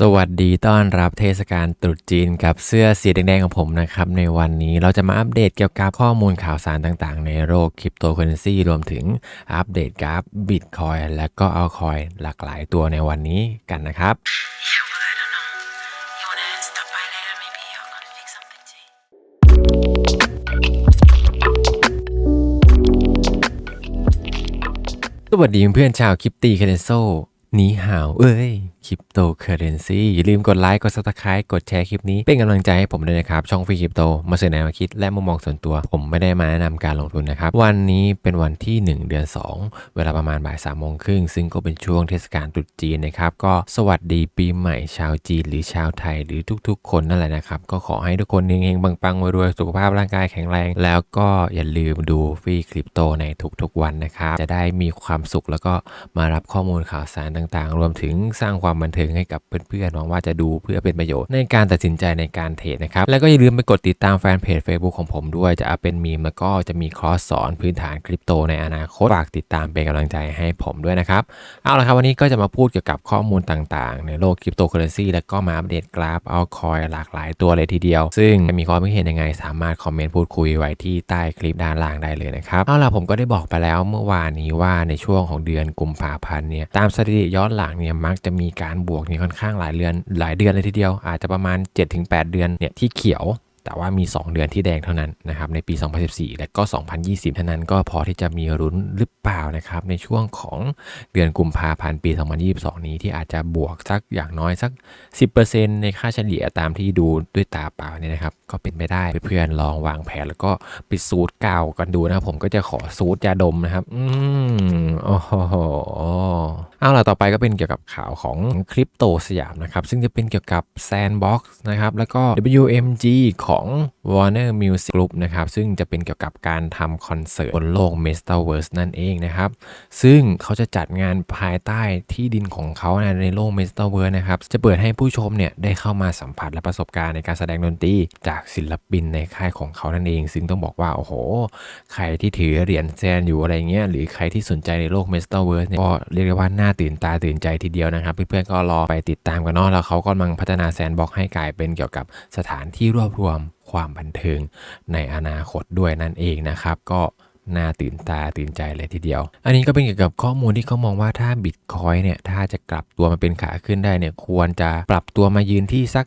สวัสดีต้อนรับเทศกาลตรุษจีนกับเสื้อสีแดงๆของผมนะครับ ในวันนี้เราจะมาอัปเดตเกี่ยวกับข้อมูลข่าวสารต่างๆ ในโลกคริปโตเคอเรนซีรวมถึงอัปเดตกราฟบิตคอยและก็เอาคอยหลากหลายตัวในวันนี้กันนะครับสวัสดีเพื่อนชาวคริปตีเคเรนโซ นีหาว เอ้ย คริปโตเคอเรนซีอย่าลืมกดไลค์ กดซับสไคร b e กดแชร์คลิปนี้ เป็นกำลังใจให้ผมด้วยนะครับ ช่องฟรีคริปโต มาเสนอแนวคิดและมุมมองส่วนตัว ผมไม่ได้มาแนะนำการลงทุนนะครับ วันนี้เป็นวันที่ 1 เดือน 2 เวลาประมาณบ่ายสามโมงครึ่ง ซึ่งก็เป็นช่วงเทศกาลตรุษจีนนะครับ ก็สวัสดีปีใหม่ชาวจีนหรือชาวไทยหรือทุกๆ คนนั่นแหละนะครับ ก็ขอให้ทุกคนเฮงๆปังๆรวยๆสุขภาพร่างกายแข็งแรง แล้วก็อย่าลืมดูฟรีคริปโตในทุกๆ วันนะครับ จะได้มีความสุขแล้วก็มารับข้อมูลข่าวสารต่างๆ รวมถึงสร้างความบันเทิงให้กับเพื่อนๆหวังว่าจะดูเพื่อเป็นประโยชน์ในการตัดสินใจในการเทรดนะครับ แล้วก็อย่าลืมไปกดติดตามแฟนเพจ Facebook ของผมด้วยจะเอาเป็นมีมแล้วก็จะมีคอร์สสอนพื้นฐานคริปโตในอนาคตฝากติดตามเป็นกำลังใจให้ผมด้วยนะครับ เอาละครับวันนี้ก็จะมาพูดเกี่ยวกับข้อมูลต่างๆ ในโลกคริปโตเคอเรนซีแล้วก็มาอัปเดตกราฟเอาคอยหลากหลายตัวเลยทีเดียว ซึ่งมีความคิดเห็นยังไงสามารถคอมเมนต์พูดคุยไว้ที่ใต้คลิปด้านล่างได้เลยนะครับเอาล่ะผมก็ได้บอกไปแล้วเมื่อวานนี้ว่าในช่วงของเดือนกุมภาพันธ์เนี่ยตามสถิติย้อนหลังเนี่ยมักจะมีการบวกนี่ค่อนข้างหลายเดือนหลายเดือนเลยทีเดียว อาจจะประมาณ 7-8 เดือนเนี่ยที่เขียวแต่ว่ามี 2 เดือนที่แดงเท่านั้นนะครับในปี 2014 และก็ 2020 เท่านั้นก็พอที่จะมีรุ้นหรือเปล่านะครับในช่วงของเดือนกุมภาพันธ์ปี 2022 นี้ที่อาจจะบวกสักอย่างน้อยสัก 10%ในค่าเฉลี่ยตามที่ดูด้วยตาเปล่าเนี่ยนะครับก็เป็นไปได้เพื่อนๆลองวางแผนแล้วก็ไปสูตรกาวกันดูนะครับผมก็จะขอสูตรยาดมนะครับ อืมโอ้โหเอาล่ะต่อไปก็เป็นเกี่ยวกับข่าวของคริปโตสยามนะครับ ซึ่งจะเป็นเกี่ยวกับ Sandbox นะครับ แล้วก็ WMG ของ Warner Music Group นะครับ ซึ่งจะเป็นเกี่ยวกับการทำคอนเสิร์ตบนโลก Metaverse นั่นเองนะครับ ซึ่งเขาจะจัดงานภายใต้ที่ดินของเขาในโลก Metaverse นะครับ จะเปิดให้ผู้ชมเนี่ยได้เข้ามาสัมผัสและประสบการณ์ในการแสดงดนตรีจากศิลปินในค่ายของเขานั่นเอง ซึ่งต้องบอกว่าโอ้โห ใครที่ถือเหรียญแซนอยู่อะไรเงี้ยหรือใครที่สนใจในโลก Metaverse เนี่ยก็เรียกได้ว่าน่าตื่นตาตื่นใจทีเดียวนะครับ เพื่อนๆก็รอไปติดตามกันเนาะแล้วเขากำลังพัฒนาแซนบ็อกให้กลายเป็นเกี่ยวกับสถานที่รวบรวมความบันเทิงในอนาคตด้วยนั่นเองนะครับ ก็น่าตื่นตาตื่นใจเลยทีเดียว อันนี้ก็เป็นเกี่ยวกับข้อมูลที่เขามองว่าถ้าบิตคอยเนี่ยถ้าจะกลับตัวมาเป็นขาขึ้นได้เนี่ยควรจะปรับตัวมายืนที่สัก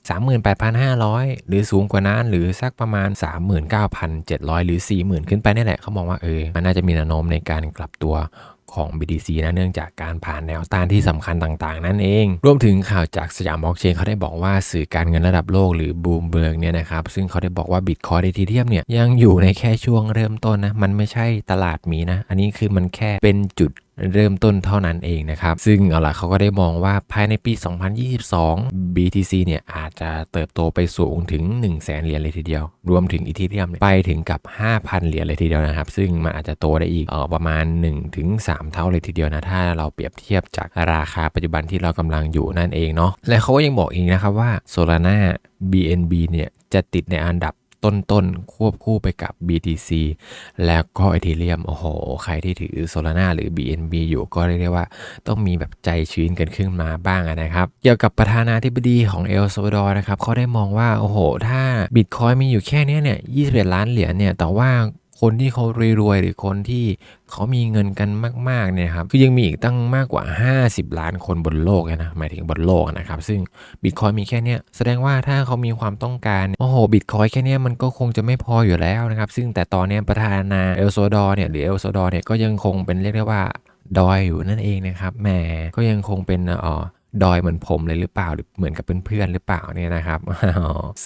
38,500 หรือสูงกว่านั้นหรือสักประมาณ 39,700 หรือ 40,000 ขึ้นไปนี่แหละเขามองว่าเออมันน่าจะมีแนวโน้มในการกลับตัว ของ BTC นะเนื่องจากการผ่านแนวต้านที่สำคัญต่างๆ นั่นเอง รวมถึงข่าวจากสยามบล็อกเชนเขาได้บอกว่าสื่อการเงินระดับโลกหรือบูมเบิร์กเนี่ยนะครับซึ่งเขาได้บอกว่าบิตคอยในทีเทียมเนี่ยยังอยู่ในแค่ช่วงเริ่มต้นนะมันไม่ใช่ตลาดหมีนะ อันนี้คือมันแค่เป็นจุด เริ่มต้นเท่านั้นเองนะครับ ซึ่งเอาล่ะเขาก็ได้มองว่าภายในปี 2022 BTC เนี่ยอาจจะเติบโตไปสูงถึง 1 0 0 0 0แสนเหรียญเลยทีเดียว รวมถึงอีเทเรียมไปถึงกับ 5,000 เหรียญเลยทีเดียวนะครับ ซึ่งมันอาจจะโตได้อีกออประมาณ 1-3 เท่าเลยทีเดียวนะ ถ้าเราเปรียบเทียบจากราคาปัจจุบันที่เรากำลังอยู่นั่นเองเนาะและเขาก็ยังบอกอีกนะครับว่า Solana BNB เนี่ยจะติดในอันดับ ต้นๆ ควบคู่ไปกับ BTC แล้วก็ Ethereum โอ้โห ใครที่ถือ Solana หรือ BNB อยู่ก็เรียกได้ว่าต้องมีแบบใจชื้นกันขึ้นมาบ้างนะครับ เกี่ยวกับประธานาธิบดีของเอลซาวดอร์นะครับเขาได้มองว่า โอ้โห ถ้า Bitcoin มีอยู่แค่นี้เนี่ย 21 ล้านเหรียญเนี่ย แต่ว่า คนที่เขารวยๆหรือคนที่เขามีเงินกันมากๆเนี่ยครับคือยังมีอีกตั้งมากกว่า 50 ล้านคนบนโลกนะหมายถึงบนโลกนะครับซึ่งบิตคอยมีแค่เนี้ยแสดงว่าถ้าเขามีความต้องการโอ้โหบิตคอยแค่เนี้ยมันก็คงจะไม่พออยู่แล้วนะครับซึ่งแต่ตอนนี้ประธานาเอลโซดอร์เนี่ยหรือเอลโซดอร์เนี่ยก็ยังคงเป็นเรียกได้ว่าดอยอยู่นั่นเองนะครับแหมก็ยังคงเป็นอ่อ ดอยเหมือนผมเลยหรือเปล่าหรือเหมือนกับเพื่อนๆหรือเปล่าเนี่ยนะครับ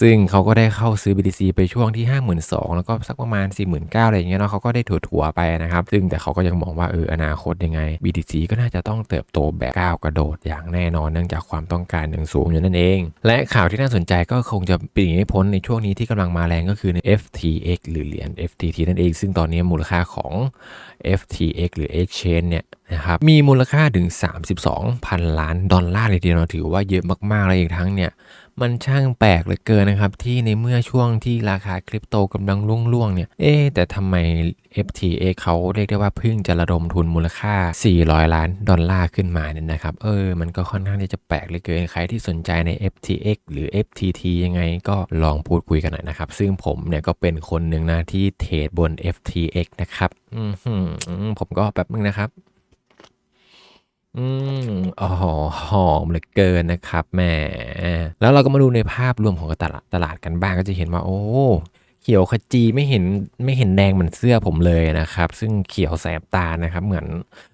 ซึ่งเขาก็ได้เข้าซื้อ BTC ไปช่วงที่ 52,000 แล้วก็สักประมาณ 49,000อะไรอย่างเงี้ยเนาะเขาก็ได้ถั่วไปนะครับ ซึ่งแต่เขาก็ยังมองว่าเอออนาคตยังไง BTC ก็น่าจะต้องเติบโตแบบก้าวกระโดดอย่างแน่นอนเนื่องจากความต้องการอย่างสูงอยู่นั่นเอง และข่าวที่น่าสนใจก็คงจะปีกไม่พ้นในช่วงนี้ที่กำลังมาแรงก็คือใน FTX หรือเหรียญ FTT นั่นเอง ซึ่งตอนนี้มูลค่าของ FTX หรือ Exchange เนี่ย นะครับมีมูลค่าถึง 32พันล้านดอลลาร์เลยทีเดียวถือว่าเยอะมากๆเลยอีกทั้งเนี่ยมันช่างแปลกเหลือเกินนะครับ ที่ในเมื่อช่วงที่ราคาคริปโตกำลังร่วงๆเนี่ย เอ๊แต่ทำไม FTX เขาเรียกได้ว่าเพิ่งจะระดมทุนมูลค่า 400 ล้านดอลลาร์ขึ้นมาเนี่ยนะครับ เออ มันก็ค่อนข้างที่จะแปลกเหลือเกิน ใครที่สนใจใน FTX หรือ FTT ยังไงก็ลองพูดคุยกันหน่อยนะครับ ซึ่งผมเนี่ยก็เป็นคนหนึ่งนะที่เทรดบน FTX นะครับ อืมผมก็แป๊บนึงนะครับ อืมอ๋อหอมเหลือเกินนะครับแหมแล้วเราก็มาดูในภาพรวมของตลาดตลาดกันบ้างก็จะเห็นว่าโอ้ เขียวขจีไม่เห็นไม่เห็นแดงเหมือนเสื้อผมเลยนะครับ ซึ่งเขียวแสบตานะครับ เหมือน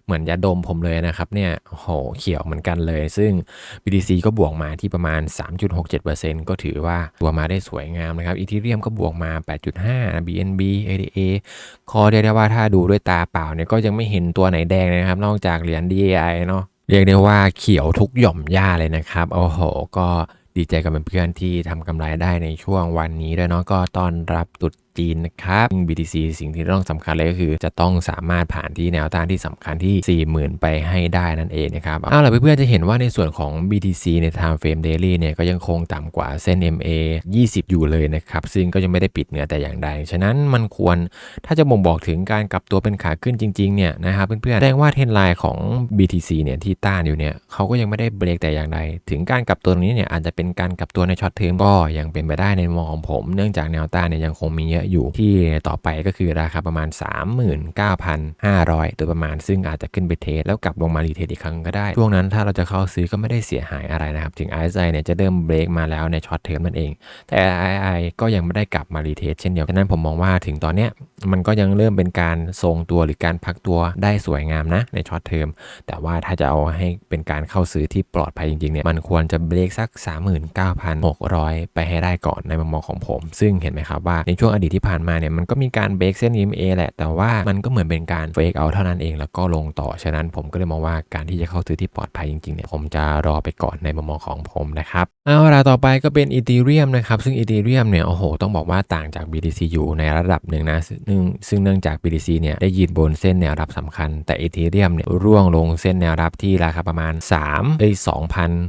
เหมือนยาดมผมเลยนะครับ เนี่ยโอ้โหเขียวเหมือนกันเลย ซึ่ง BTC ก็บวกมาที่ประมาณ 3.67%ก็ถือว่าตัวมาได้สวยงามนะครับอีทีเรียมก็บวกมา 8.5 BNB ADA คอเรียกได้ว่าถ้าดูด้วยตาเปล่าเนี่ยก็ยังไม่เห็นตัวไหนแดงนะครับ นอกจากเหรียญ DAI เนาะเรียกได้ว่าเขียวทุกหย่อมหญ้าเลยนะครับโอ้โห ก็ ดีใจกับเพื่อนๆที่ทำกำไรได้ในช่วงวันนี้ด้วยเนาะก็ต้อนรับตุดจีนนะครับ BTC สิ่งที่ต้องสำคัญเลยก็คือจะต้องสามารถผ่านที่แนวต้านที่สำคัญที่ 40,000 ไปให้ได้นั่นเองนะครับเอาล่ะเพื่อนๆจะเห็นว่าในส่วนของ BTC ใน Time Frame Daily เนี่ยก็ยังคงต่ำกว่าเส้น MA 20 อยู่เลยนะครับ ซึ่งก็ยังไม่ได้ปิดเหนือแต่อย่างใด ฉะนั้นมันควรถ้าจะบ่งบอกถึงการกลับตัวเป็นขาขึ้นจริงๆเนี่ยนะครับเพื่อนๆแสดงว่าเทรนไลน์ของ BTC เนี่ยที่ต้านอยู่เนี่ยเขาก็ยังไม่ได้เบรกแต่อย่างใด ถึงการกลับตัวตรงนี้เนี่ยอาจจะเป็นการกลับตัวในช็อตเทอมก็ยังเป็นไปได้ในมองของผม เนื่องจากแนวต้านเนี่ยยังคงมีเยอะอยู่ที่ต่อไปก็คือราคาประมาณ 39,500 โดยประมาณซึ่งอาจจะขึ้นไปเทสแล้วกลับลงมารีเทสอีกครั้งก็ได้ ช่วงนั้นถ้าเราจะเข้าซื้อก็ไม่ได้เสียหายอะไรนะครับ ถึง RSI เนี่ยจะเริ่มเบรกมาแล้วในช็อตเทอมนั่นเอง แต่ RSI ก็ยังไม่ได้กลับมารีเทสเช่นเดียวกันฉะนั้นผมมองว่าถึงตอนเนี้ยมันก็ยังเริ่มเป็นการทรงตัวหรือการพักตัวได้สวยงามนะในช็อตเทอมแต่ว่าถ้าจะเอาให้เป็นการเข้าซื้อที่ปลอดภัยจริงๆเนี่ยมันควรจะเบรกสัก 39,600 ไปให้ได้ก่อนในมุมมองของผม ซึ่งเห็นไหมครับว่าในช่วงอดีตที่ผ่านมาเนี่ยมันก็มีการเบรกเส้น EMA แหละ แต่ว่ามันก็เหมือนเป็นการเฟกเอาเท่านั้นเองแล้วก็ลงต่อ ฉะนั้นผมก็เลยมองว่าการที่จะเข้าซื้อที่ปลอดภัยจริงๆเนี่ยผมจะรอไปก่อนในมุมมองของผมนะครับเอาละต่อไปก็เป็นอี h ีเรียมนะครับซึ่งอี h ีเรียมเนี่ยโอ้โหต้องบอกว่าต่างจาก BTC อยู่ในระดับหนึ่งนะซึ่งซึ่งเนื่องจาก BTC เนี่ยได้ยืนบนเส้นแนวรับสำคัญ แต่อี h ีเรียมเนี่ยร่วงลงเส้นแนวรับที่ราคาประมาณ3เอ้ย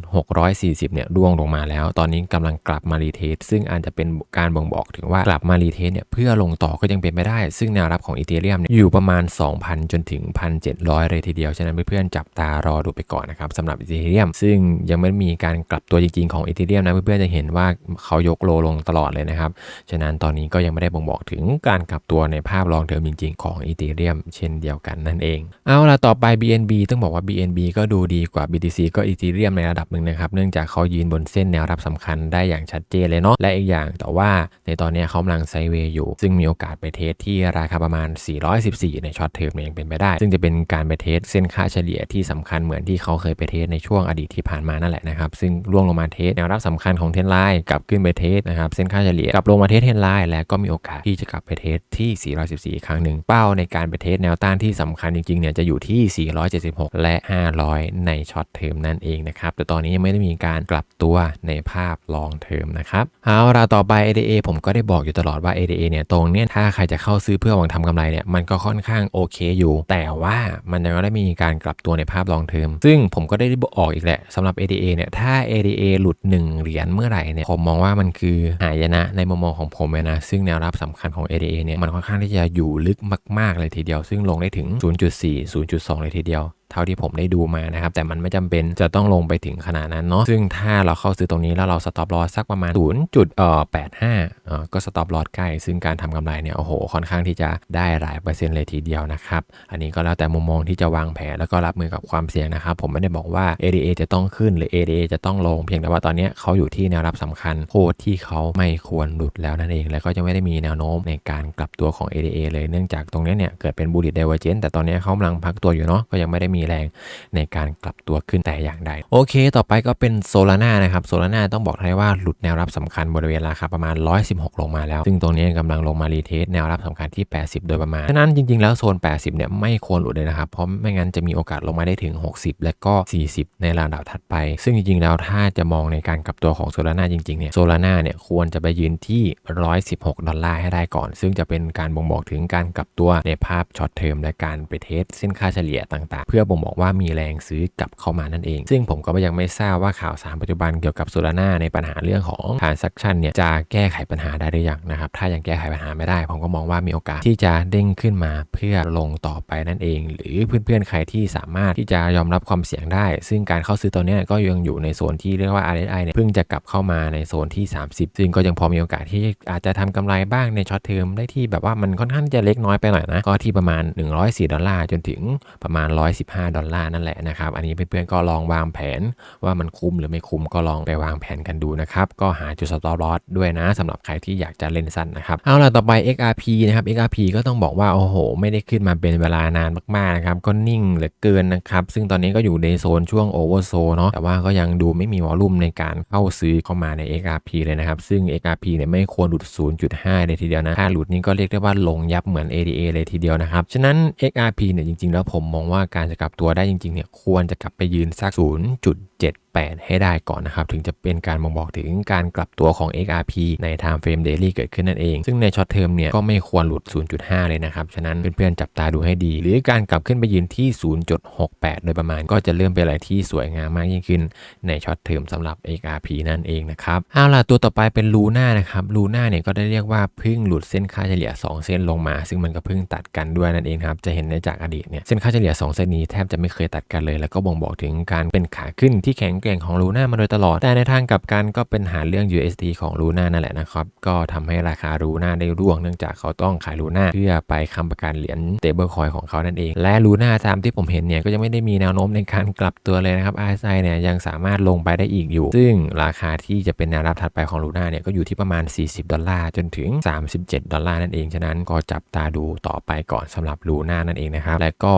2,640เนี่ยร่วงลงมาแล้ว ตอนนี้กำลังกลับมารีเทสซึ่งอาจจะเป็นการบ่งบอกถึงว่ากลับมารีเทสเนี่ยเพื่อลงต่อก็ยังเป็นไม่ได้ ซึ่งแนวรับของอีเทเรียมอยู่ประมาณ 2,000 จนถึง 1,700 เลยทีเดียว ฉะนั้นเพื่อนๆจับตารอดูไปก่อนนะครับสำหรับอีเทเรียมซึ่งยังไม่มีการกลับตัวจริงๆของอีเทเรียมนะเพื่อนๆจะเห็นว่าเขายกโลลงตลอดเลยนะครับฉะนั้นตอนนี้ก็ยังไม่ได้บ่งบอกถึงการกลับตัวในภาพลองเทอมจริงๆของอีเทเรียมเช่นเดียวกันนั่นเอง เอาล่ะต่อไป BNB ต้องบอกว่า BNB ก็ดูดีกว่า BTC ก็อีเทเรียมในระดับหนึ่งนะครับเนื่องจากเขายืนบนเส้นแนวรับสำคัญได้อย่างชัดเจนเลยเนาะและอีกอย่างแต่ว่าในตอนนี้เขากำลังไซเวย์อยู่ ซึ่งมีโอกาสไปเทสที่ราคาประมาณ 414 ในช็อตเทอมเนี่ยยังเป็นไปได้ ซึ่งจะเป็นการไปเทสเส้นค่าเฉลี่ยที่สำคัญเหมือนที่เขาเคยไปเทสในช่วงอดีตที่ผ่านมานั่นแหละนะครับ ซึ่งล่วงลงมาเทสแนวรับสำคัญของเทนไลน์กลับขึ้นไปเทสนะครับเส้นค่าเฉลี่ยกลับลงมาเทสเทนไลน์และก็มีโอกาสที่จะกลับไปเทสที่ 414 อีกครั้งหนึ่งเป้าในการไปเทสแนวต้านที่สำคัญจริงๆเนี่ยจะอยู่ที่ 476 และ 500 ในช็อตเทอมนั่นเองนะครับแต่ตอนนี้ยังไม่ได้มีการกลับตัวในภาพลองเทอมนะครับเอาละต่อไป ADA ผมก็ได้บอกอยู่ตลอดว่า ADA เนี่ยตรงเนี้ยถ้าใครจะเข้าซื้อเพื่อหวังทำกำไรเนี่ยมันก็ค่อนข้างโอเคอยู่ แต่ว่ามันยังไม่ได้มีการกลับตัวในภาพลองเทอมซึ่งผมก็ได้บอกอีกแหละสำหรับ ADA เนี่ยถ้า ADA หลุด 1 เหรียญเมื่อไหร่เนี่ยผมมองว่ามันคือหายนะในมุมมองของผมเลยนะ ซึ่งแนวรับสำคัญของ ADA เนี่ยมันค่อนข้างที่จะอยู่ลึกมาก ๆ เลยทีเดียว ซึ่งลงได้ถึง 0.4 0.2 เลยทีเดียว เท่าที่ผมได้ดูมานะครับ แต่มันไม่จำเป็นจะต้องลงไปถึงขนาดนั้นเนาะซึ่งถ้าเราเข้าซื้อตรงนี้แล้วเราสต็อปลอสสักประมาณ0.85เอ่อก็สต็อปลอสใกล้ ซึ่งการทำกำไรเนี่ยโอ้โห ค่อนข้างที่จะได้หลายเปอร์เซ็นต์เลยทีเดียวนะครับอันนี้ก็แล้วแต่มุมมองที่จะวางแผนแล้วก็รับมือกับความเสี่ยงนะครับ ผมไม่ได้บอกว่า ADA จะต้องขึ้นหรือ ADA จะต้องลงเพียงแต่ว่าตอนนี้เขาอยู่ที่แนวรับสำคัญโคตรที่เขาไม่ควรหลุดแล้วนั่นเอง แล้วก็จะไม่ได้มีแนวโน้มในการกลับตัวของ ADA เลยเนื่องจากตรงนี้เนี่ยเกิดเป็นบูลลิตเดเวอร์เจนแต่ตอนนี้เขากำลังพักตัวอยู่เนาะก็ยังไม่ได้มีแรงในการกลับตัวขึ้นแต่อย่างใด โอเค ต่อไปก็เป็นโซลาร่านะครับ โซลาร่าต้องบอกให้ว่าหลุดแนวรับสำคัญบริเวณราคาประมาณ 116 ลงมาแล้ว ซึ่งตรงนี้กำลังลงมารีเทสแนวรับสำคัญที่ 80 โดยประมาณ ฉะนั้นจริงๆ แล้วโซน 80 เนี่ยไม่ควรหลุดเลยนะครับ เพราะไม่งั้นจะมีโอกาสลงมาได้ถึง 60 และก็ 40 ในระดับถัดไป ซึ่งจริงๆ แล้วถ้าจะมองในการกลับตัวของโซลาร่าจริงๆ เนี่ย โซลาร่าเนี่ยควรจะไปยืนที่ 116 ดอลลาร์ให้ได้ก่อน ซึ่งจะเป็นการบ่งบอกถึงการกลับตัวในภาพช็อตเทอมและการไปเทสเส้นค่าเฉลี่ยต่าง ๆ เพื่อบ่งบอกว่ามีแรงซื้อกลับเข้ามานั่นเอง ซึ่งผมก็ยังไม่ทราบว่าข่าวสารปัจจุบันเกี่ยวกับโซลาร่าในปัญหาเรื่องของ transaction เนี่ยจะแก้ไขปัญหาได้หรือยังนะครับ ถ้ายังแก้ไขปัญหาไม่ได้ ผมก็มองว่ามีโอกาสที่จะเด้งขึ้นมาเพื่อลงต่อไปนั่นเอง หรือเพื่อนๆใครที่สามารถที่จะยอมรับความเสี่ยงได้ ซึ่งการเข้าซื้อตัวนี้ก็ยังอยู่ในโซนที่เรียกว่า RSI เนี่ยเพิ่งจะกลับเข้ามาในโซนที่ 30 ซึ่งก็ยังพอมีโอกาสที่อาจจะทำกำไรบ้างในช็อตเทอมได้ที่แบบว่ามันค่อนข้างจะเล็กน้อยไปหน่อยนะก็ที่ประมาณ 104 ดอลลาร์จนถึงประมาณ 115ดอลลาร์นั่นแหละนะครับ อันนี้เพื่อนๆก็ลองวางแผนว่ามันคุ้มหรือไม่คุ้มก็ลองไปวางแผนกันดูนะครับ ก็หาจุดสตอปลอสด้วยนะสำหรับใครที่อยากจะเล่นสั้นนะครับ เอาล่ะต่อไป XRP นะครับ XRP ก็ต้องบอกว่า โอ้โห ไม่ได้ขึ้นมาเป็นเวลานานมากๆนะครับ ก็นิ่งเหลือเกินนะครับ ซึ่งตอนนี้ก็อยู่ในโซนช่วงโอเวอร์โซเนาะแต่ว่าก็ยังดูไม่มีวอลลุ่มในการเข้าซื้อเข้ามาใน XRP เลยนะครับ ซึ่ง XRP เนี่ยไม่ควรหลุด 0.5 เลยทีเดียวนะถ้าหลุดนี่ก็เรียกได้ว่าลงยับเหมือน ADA เลยทีเดียวนะครับฉะนั้น XRP เนี่ยจริงๆ แล้วผมมองว่าการจะกลับตัวได้จริงๆเนี่ยควรจะกลับไปยืนสัก 0.78 ให้ได้ก่อนนะครับ ถึงจะเป็นการบ่งบอกถึงการกลับตัวของ XRP ใน Time Frame Daily เกิดขึ้นนั่นเอง ซึ่งในช็อตเทอมเนี่ยก็ไม่ควรหลุด 0.5 เลยนะครับ ฉะนั้นเพื่อนๆจับตาดูให้ดี หรือการกลับขึ้นไปยืนที่ 0.68 โดยประมาณก็จะเริ่มเป็นอะไรที่สวยงามมากยิ่งขึ้นในช็อตเทอมสำหรับ XRP นั่นเองนะครับเอาล่ะตัวต่อไปเป็นลูน่านะครับลูน่าเนี่ยก็ได้เรียกว่าเพึ่งหลุดเส้นค่าเฉลี่ย 2 เส้นลงมา ซึ่งมันก็เพิ่งตัดกันด้วยนั่นเองครับจะเห็นได้จากอดีตเนี่ยเส้นค่าเฉลี่ย 2 เส้นนี้แทบจะไม่เคยตัดกันเลย แล้วก็บ่งบอกถึงการเป็นขาขึ้นทีแข็งแกร่งของลูน่ามาโดยตลอด แต่ในทางกลับกันก็เป็นหาเรื่อง USD ของลูน่านั่นแหละนะครับ ก็ทำให้ราคาลูน่าได้ร่วงเนื่องจากเขาต้องขายลูน่าเพื่อไปค้ำประกันเหรียญเตเบิลคอยของเขานั่นเอง และลูน่าตามที่ผมเห็นเนี่ยก็ยังไม่ได้มีแนวโน้มในการกลับตัวเลยนะครับ RSI เนี่ยยังสามารถลงไปได้อีกอยู่ ซึ่งราคาที่จะเป็นแนวรับถัดไปของลูน่าเนี่ยก็อยู่ที่ประมาณ 40 ดอลลาร์จนถึง 37 ดอลลาร์นั่นเอง ฉะนั้นก็จับตาดูต่อไปก่อนสำหรับลูน่านั่นเองนะครับและก็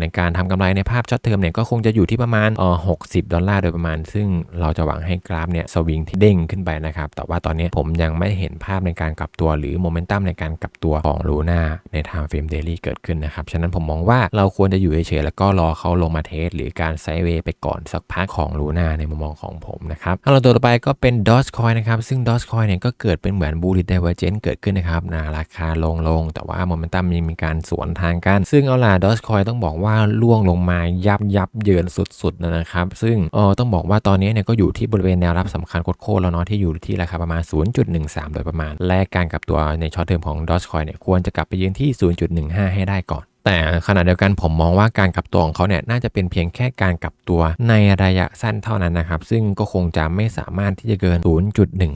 ในการทำกำไรในภาพช็อตเทอมเนี่ยก็คงจะอยู่ที่ประมาณ60ดอลลาร์โดยประมาณ ซึ่งเราจะหวังให้กราฟเนี่ยสวิงที่เด้งขึ้นไปนะครับ แต่ว่าตอนนี้ผมยังไม่เห็นภาพในการกลับตัว หรือโมเมนตัมในการกลับตัวของลูน่าใน Time Frame Daily เกิดขึ้นนะครับ ฉะนั้นผมมองว่าเราควรจะอยู่เฉยๆแล้วก็รอเขาลงมาเทส หรือการไซด์เวย์ไปก่อนสักพักของลูน่าในมุมมองของผมนะครับเอาละตัวต่อไปก็เป็น Dogecoin นะครับ ซึ่ง Dogecoin เนี่ยก็เกิดเป็นเหมือน Bullish Divergence เกิดขึ้นนะครับนะราคาลงลงๆแต่ว่าโมเมนตัมมีมีการสวนทางกัน ซึ่งเอาล่ะ Dogecoin ต้องบอกว่าล่วงลงมายับยับเยินสุดๆนะครับ ซึ่งเออต้องบอกว่าตอนนี้เนี่ยก็อยู่ที่บริเวณแนวรับสำคัญโคตรแล้วเนาะที่อยู่ที่ราคาประมาณ 0.13 โดยประมาณ แลกการกับตัวในช็อตเทอมของดอ g คอยเนี่ยควรจะกลับไปยืนที่ 0.15 ให้ได้ก่อน แต่ขณะเดียวกันผมมองว่าการกลับตัวของเขาเนี่ยน่าจะเป็นเพียงแค่การกลับตัวในระยะสั้นเท่านั้นนะครับ ซึ่งก็คงจะไม่สามารถที่จะเกิน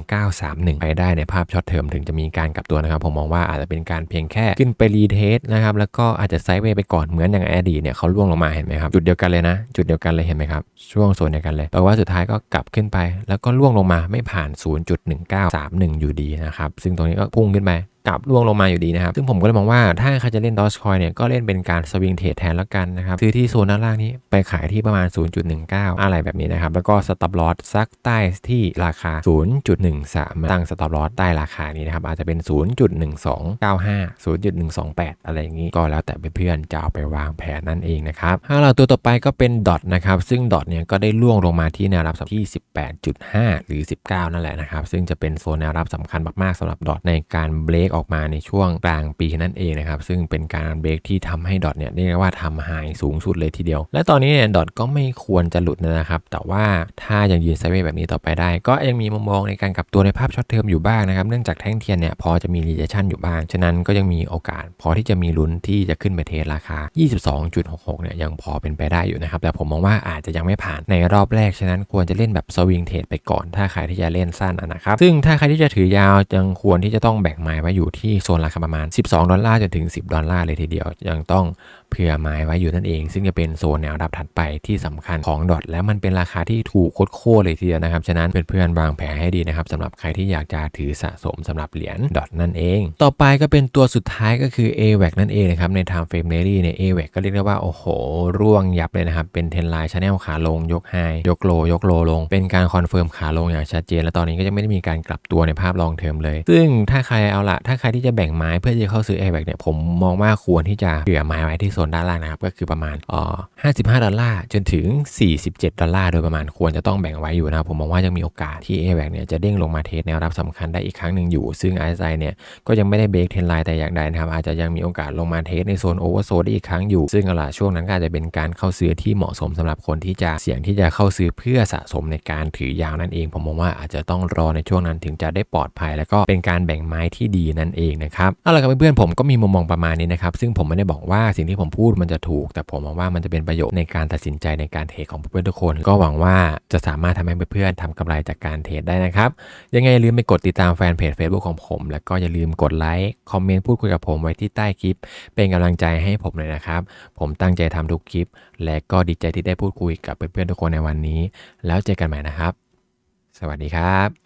0.1931 ไปได้ในภาพช็อตเทอมถึงจะมีการกลับตัวนะครับ ผมมองว่าอาจจะเป็นการเพียงแค่ขึ้นไปรีเทสนะครับแล้วก็อาจจะไซด์เวย์ไปก่อนเหมือนอย่างอดีตเนี่ยเขาล่วงลงมาเห็นไหมครับจุดเดียวกันเลยนะ จุดเดียวกันเลยเห็นไหมครับช่วงโซนเดียวกันเลยแต่ว่าสุดท้ายก็กลับขึ้นไป แล้วก็ล่วงลงมาไม่ผ่าน 0.1931 อยู่ดีนะครับซึ่งตรงนี้ก็พุ่งขึ้นไป กลับล่วงลงมาอยู่ดีนะครับ ซึ่งผมก็เลยมองว่าถ้าใครจะเล่น Dogecoin เนี่ยก็เล่นเป็นการสวิงเทรดแทนแล้วกันนะครับ ซื้อที่โซนด้านล่างนี้ไปขายที่ประมาณ 0.19 อะไรแบบนี้นะครับ แล้วก็สต็อปลอสซักใต้ที่ราคา 0.13 ตั้งสต็อปลอสใต้ราคานี้นะครับ อาจจะเป็น 0.1295 0.128 อะไรอย่างนี้ก็แล้วแต่เพื่อนๆจะเอาไปวางแผนนั่นเองนะครับเอาล่ะตัวต่อไปก็เป็นดอทนะครับ ซึ่งดอทเนี่ยก็ได้ล่วงลงมาที่แนวรับที่ 18.5 หรือ 19 นั่นแหละนะครับ ซึ่งจะเป็นโซนแนวรับสำคัญมากๆสำหรับดอทในการเบรกออกมาในช่วงกลางปีนั่นเองนะครับ ซึ่งเป็นการเบรกที่ทำให้ดอทเนี่ยเรียกได้ว่าทำไฮสูงสุดเลยทีเดียว และตอนนี้เนี่ยดอทก็ไม่ควรจะหลุดนะครับ แต่ว่าถ้ายังยืนไซเวย์แบบนี้ต่อไปได้ ก็ยังมีมุมมองในการกลับตัวในภาพช็อตเทอมอยู่บ้างนะครับ เนื่องจากแท่งเทียนเนี่ยพอจะมีรีเจชันอยู่บ้าง ฉะนั้นก็ยังมีโอกาส พอที่จะมีลุ้นที่จะขึ้นไปเทสราคา 22.66 เนี่ยยังพอเป็นไปได้อยู่นะครับ แต่ผมมองว่าอาจจะยังไม่ผ่านในรอบแรก ฉะนั้นควรจะเล่นแบบสวิงเทรดไปก่อน ถ้าใครที่จะเล่นสั้นนะครับ ซึ่งถ้าใครที่จะถือยาวยังควรที่จะต้องแบ่งไม้ไว้อยูู่่ที่โซนราคาประมาณ 12 ดอลลาร์จนถึง 10 ดอลลาร์เลยทีเดียว ยังต้อง เผื่อไม้ไว้อยู่นั่นเอง ซึ่งจะเป็นโซนแนวรับถัดไปที่สำคัญของดอทและมันเป็นราคาที่ถูกโคตรๆเลยทีเดียวนะครับ ฉะนั้นเพื่อนๆวางแผนให้ดีนะครับสำหรับใครที่อยากจะถือสะสมสำหรับเหรียญดอทนั่นเอง ต่อไปก็เป็นตัวสุดท้ายก็คือ AVAC นั่นเองนะครับใน Time Frame Daily เนี่ย AVAC ก็เรียกได้ว่าโอ้โห ร่วงยับเลยนะครับเป็นเทนไลน์ชาแนลขาลงยกไฮยกโลยกโลลง เป็นการคอนเฟิร์มขาลงอย่างชัดเจน และตอนนี้ก็ยังไม่ได้มีการกลับตัวในภาพลองเทอมเลย ซึ่งถ้าใครเอาละถ้าใครที่จะแบ่งไม้เพื่อจะเข้าซื้อ AVAC เนี่ยผมมองว่าควรที่จะเผื่อไม้ไว้ที่โซนนด้านล่างนะครับ ก็คือประมาณอ่อ55ดอลลาร์จนถึง 47 ดอลลาร์โดยประมาณควรจะต้องแบ่งไว้อยู่นะครับผมมองว่ายังมีโอกาสที่ a v a c เนี่ยจะเด้งลงมาเทสแนวรับสำคัญได้อีกครั้งหนึ่งอยู่ ซึ่ง RSI เนี่ยก็ยังไม่ได้เบรกเทรนไลน์แต่อย่างใดนะครับ อาจจะยังมีโอกาสลงมาเทสในโซนโอเวอร์โซได้อีกครั้งอยู่ ซึ่งอาล่ะช่วงนั้นก็อาจจะเป็นการเข้าซื้อที่เหมาะสมสำหรับคนที่จะเสี่ยงที่จะเข้าซื้อเพื่อสะสมในการถือยาวนั่นเอง ผมมองว่าอาจจะต้องรอในช่วงนั้นถึงจะได้ปลอดภัย แล้วก็เป็นการแบ่งไม้ที่ดีนั่นเองนะครับเอาล่ะครับเพื่อนๆผมก็มีมุมมองประมาณนี้นะครับซึ่งผมไม่ได้บอกว่าสิ่งที่ผมพูดมันจะถูก แต่ผมมองว่ามันจะเป็นประโยชน์ในการตัดสินใจในการเทรดของเพื่อนทุกคน ก็หวังว่าจะสามารถทำให้เพื่อนๆทำกำไรจากการเทรดได้นะครับ ยังไงลืมไปกดติดตามแฟนเพจ Facebook ของผม แล้วก็อย่าลืมกดไลค์คอมเมนต์พูดคุยกับผมไว้ที่ใต้คลิป เป็นกำลังใจให้ผมเลยนะครับ ผมตั้งใจทำทุกคลิป และก็ดีใจที่ได้พูดคุยกับเพื่อนๆทุกคนในวันนี้ แล้วเจอกันใหม่นะครับ สวัสดีครับ